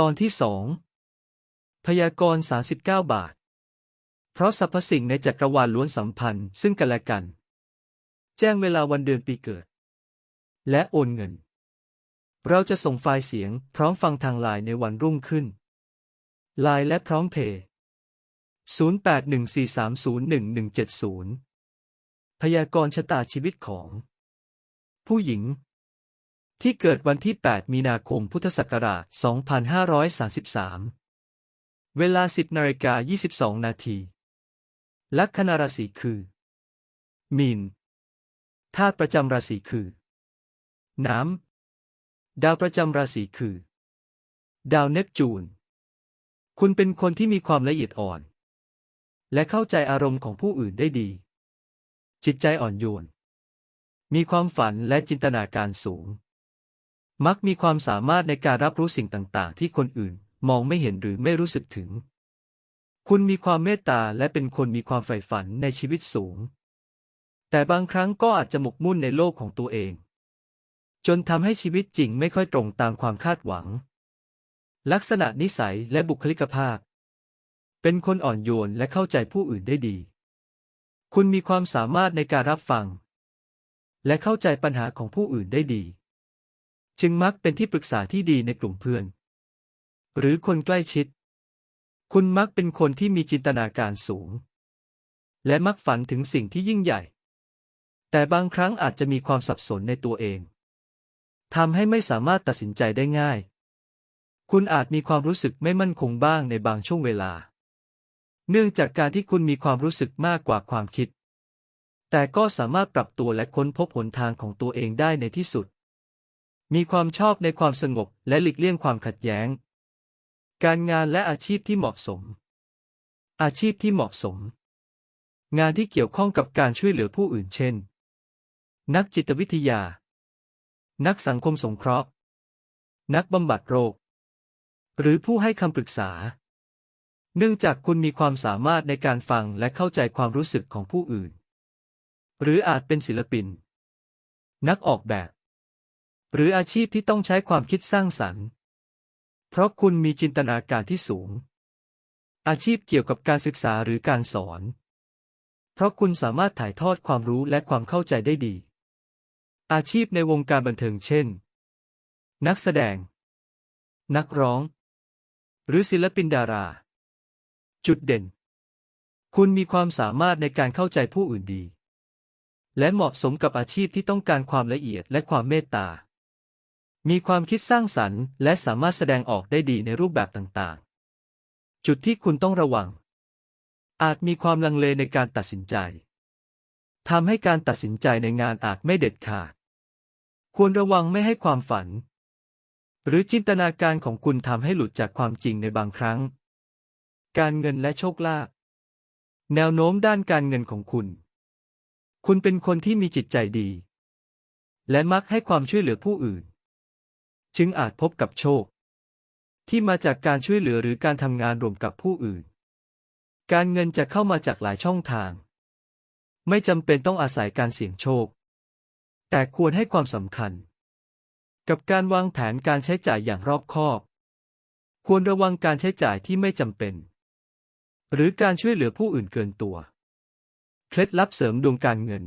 ตอนที่สองพยากรณ์39 บาท เพราะสรรพสิ่งในจักรวาลล้วนสัมพันธ์ซึ่งกันและกัน แจ้งเวลาวันเดือนปีเกิด และโอนเงิน เราจะส่งไฟล์เสียงพร้อมฟังทางไลน์ในวันรุ่งขึ้นไลน์และพร้อมเพย์0814301170 พยากรณ์ชะตาชีวิตของ ผู้หญิง ที่เกิดวันที่ 8 มีนาคม พุทธศักราช 2533 เวลา 10นาฬิกา22 นาที ลัคนาราศีคือ มีน ธาตุประจำราศีคือ น้ำ ดาวประจำราศีคือ ดาวเนปจูน คุณเป็นคนที่มีความละเอียดอ่อน และเข้าใจอารมณ์ของผู้อื่นได้ดี จิตใจอ่อนโยน มีความฝันและจินตนาการสูง มักมีความสามารถในการรับรู้สิ่งต่าง ๆ ที่คนอื่น มองไม่เห็นหรือไม่รู้สึกถึง คุณมีความเมตตาและเป็นคนมีความใฝ่ฝันในชีวิตสูง แต่บางครั้งก็อาจจะหมกมุ่นในโลกของตัวเอง จนทำให้ชีวิตจริงไม่ค่อยตรงตามความคาดหวัง ลักษณะนิสัยและบุคลิกภาพ เป็นคนอ่อนโยนและเข้าใจผู้อื่นได้ดี คุณมีความสามารถในการรับฟัง และเข้าใจปัญหาของผู้อื่นได้ดี จึงมักเป็นที่ปรึกษาที่ดีในกลุ่มเพื่อน หรือคนใกล้ชิด คุณมักเป็นคนที่มีจินตนาการสูง และมักฝันถึงสิ่งที่ยิ่งใหญ่ แต่บางครั้งอาจจะมีความสับสนในตัวเองทำให้ไม่สามารถตัดสินใจได้ง่าย คุณอาจมีความรู้สึกไม่มั่นคงบ้างในบางช่วงเวลา เนื่องจากการที่คุณมีความรู้สึกมากกว่าความคิด แต่ก็สามารถปรับตัวและค้นพบหนทางของตัวเองได้ในที่สุด มีความชอบในความสงบและหลีกเลี่ยงความขัดแย้ง การงานและอาชีพที่เหมาะสม อาชีพที่เหมาะสม งานที่เกี่ยวข้องกับการช่วยเหลือผู้อื่นเช่น นักจิตวิทยา นักสังคมสงเคราะห์ นักบำบัดโรค หรือผู้ให้คำปรึกษา เนื่องจากคุณมีความสามารถในการฟังและเข้าใจความรู้สึกของผู้อื่น หรืออาจเป็นศิลปิน นักออกแบบ หรืออาชีพที่ต้องใช้ความคิดสร้างสรรค์ เพราะคุณมีจินตนาการที่สูง อาชีพเกี่ยวกับการศึกษาหรือการสอน เพราะคุณสามารถถ่ายทอดความรู้และความเข้าใจได้ดี อาชีพในวงการบันเทิงเช่น นักแสดง นักร้อง หรือศิลปินดารา จุดเด่น คุณมีความสามารถในการเข้าใจผู้อื่นดีและเหมาะสมกับอาชีพที่ต้องการความละเอียดและความเมตตา มีความคิดสร้างสรรค์ และสามารถแสดงออกได้ดีในรูปแบบต่างๆ จุดที่คุณต้องระวัง อาจมีความลังเลในการตัดสินใจทำให้การตัดสินใจในงานอาจไม่เด็ดขาด ควรระวังไม่ให้ความฝัน หรือจินตนาการของคุณทำให้หลุดจากความจริงในบางครั้ง การเงินและโชคลาภแนวโน้มด้านการเงินของคุณ คุณเป็นคนที่มีจิตใจดี และมักให้ความช่วยเหลือผู้อื่น จึงอาจพบกับโชค ที่มาจากการช่วยเหลือหรือการทำงานร่วมกับผู้อื่น การเงินจะเข้ามาจากหลายช่องทาง ไม่จำเป็นต้องอาศัยการเสี่ยงโชค แต่ควรให้ความสำคัญ กับการวางแผนการใช้จ่ายอย่างรอบคอบ ควรระวังการใช้จ่ายที่ไม่จำเป็น หรือการช่วยเหลือผู้อื่นเกินตัว เคล็ดลับเสริมดวงการเงิน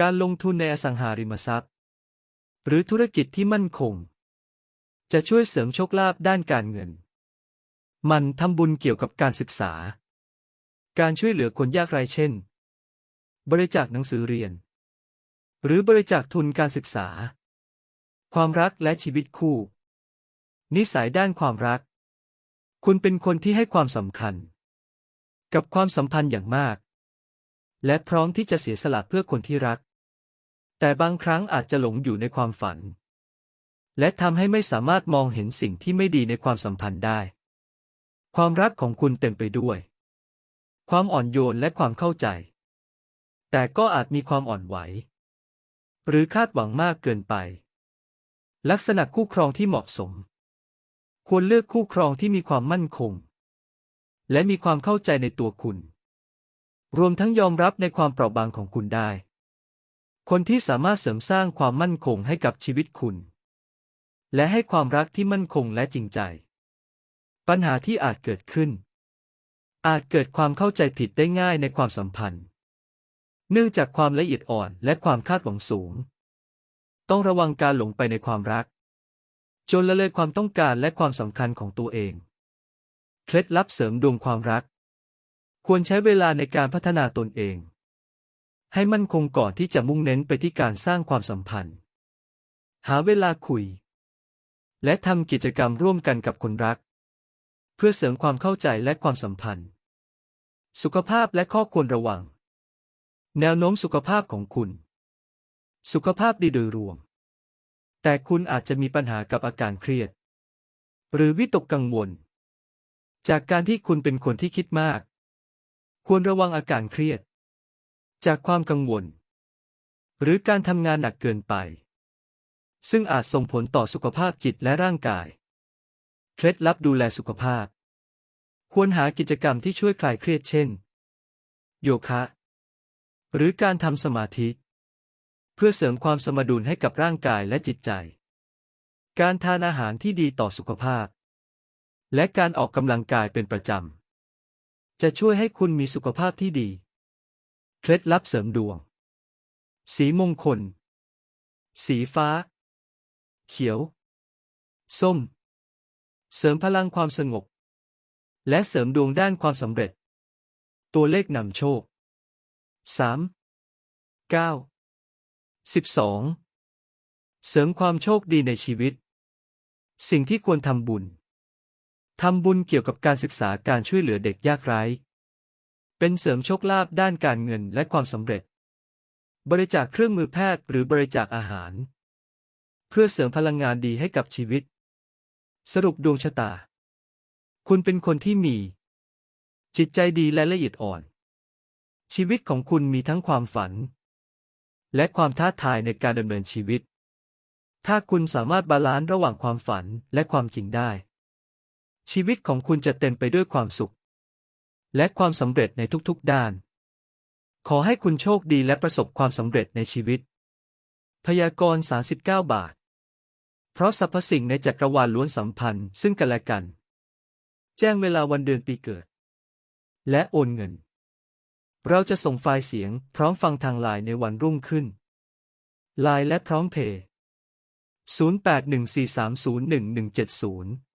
การลงทุนในอสังหาริมทรัพย์ หรือธุรกิจที่มั่นคง จะช่วยเสริมโชคลาภด้านการเงิน มันทำบุญเกี่ยวกับการศึกษา การช่วยเหลือคนยากไร้เช่น บริจาคหนังสือเรียน หรือบริจาคทุนการศึกษา ความรักและชีวิตคู่ นิสัยด้านความรัก คุณเป็นคนที่ให้ความสำคัญ กับความสัมพันธ์อย่างมาก และพร้อมที่จะเสียสละเพื่อคนที่รัก แต่บางครั้งอาจจะหลงอยู่ในความฝัน และทำให้ไม่สามารถมองเห็นสิ่งที่ไม่ดีในความสัมพันธ์ได้ ความรักของคุณเต็มไปด้วย ความอ่อนโยนและความเข้าใจ แต่ก็อาจมีความอ่อนไหว หรือคาดหวังมากเกินไป ลักษณะคู่ครองที่เหมาะสม ควรเลือกคู่ครองที่มีความมั่นคง และมีความเข้าใจในตัวคุณ รวมทั้งยอมรับในความเปราะบางของคุณได้ คนที่สามารถเสริมสร้างความมั่นคงให้กับชีวิตคุณ และให้ความรักที่มั่นคงและจริงใจ ปัญหาที่อาจเกิดขึ้น อาจเกิดความเข้าใจผิดได้ง่ายในความสัมพันธ์ เนื่องจากความละเอียดอ่อนและความคาดหวังสูง ต้องระวังการหลงไปในความรัก จนละเลยความต้องการและความสำคัญของตัวเอง เคล็ดลับเสริมดวงความรัก ควรใช้เวลาในการพัฒนาตนเอง ให้มั่นคงก่อนที่จะมุ่งเน้นไปที่การสร้างความสัมพันธ์ หาเวลาคุย และทำกิจกรรมร่วมกันกับคนรัก เพื่อเสริมความเข้าใจและความสัมพันธ์ สุขภาพและข้อควรระวัง แนวโน้มสุขภาพของคุณ สุขภาพดีโดยรวม แต่คุณอาจจะมีปัญหากับอาการเครียด หรือวิตกกังวล จากการที่คุณเป็นคนที่คิดมาก ควรระวังอาการเครียด จากความกังวล หรือการทำงานหนักเกินไป ซึ่งอาจส่งผลต่อสุขภาพจิตและร่างกาย เคล็ดลับดูแลสุขภาพ ควรหากิจกรรมที่ช่วยคลายเครียดเช่น โยคะ หรือการทำสมาธิ เพื่อเสริมความสมดุลให้กับร่างกายและจิตใจ การทานอาหารที่ดีต่อสุขภาพ และการออกกำลังกายเป็นประจำจะช่วยให้คุณมีสุขภาพที่ดี เคล็ดลับเสริมดวง สีมงคล สีฟ้า เขียว ส้ม เสริมพลังความสงบ และเสริมดวงด้านความสำเร็จ ตัวเลขนำโชค 3 9 12 เสริมความโชคดีในชีวิต สิ่งที่ควรทำบุญ ทำบุญเกี่ยวกับการศึกษาการช่วยเหลือเด็กยากไร้ เป็นเสริมโชคลาภด้านการเงินและความสำเร็จ บริจาคเครื่องมือแพทย์หรือบริจาคอาหาร เพื่อเสริมพลังงานดีให้กับชีวิต สรุปดวงชะตา คุณเป็นคนที่มี จิตใจดีและละเอียดอ่อน ชีวิตของคุณมีทั้งความฝัน และความท้าทายในการดำเนินชีวิต ถ้าคุณสามารถบาลานซ์ระหว่างความฝันและความจริงได้ ชีวิตของคุณจะเต็มไปด้วยความสุข และความสำเร็จในทุกๆด้าน ขอให้คุณโชคดีและประสบความสำเร็จในชีวิต พยากรณ์ 39 บาท เพราะสรรพสิ่งในจักรวาลล้วนสัมพันธ์ซึ่งกันและกัน แจ้งเวลาวันเดือนปีเกิด และโอนเงิน เราจะส่งไฟล์เสียงพร้อมฟังทางไลน์ในวันรุ่งขึ้นไลน์และพร้อมเพย์0814301170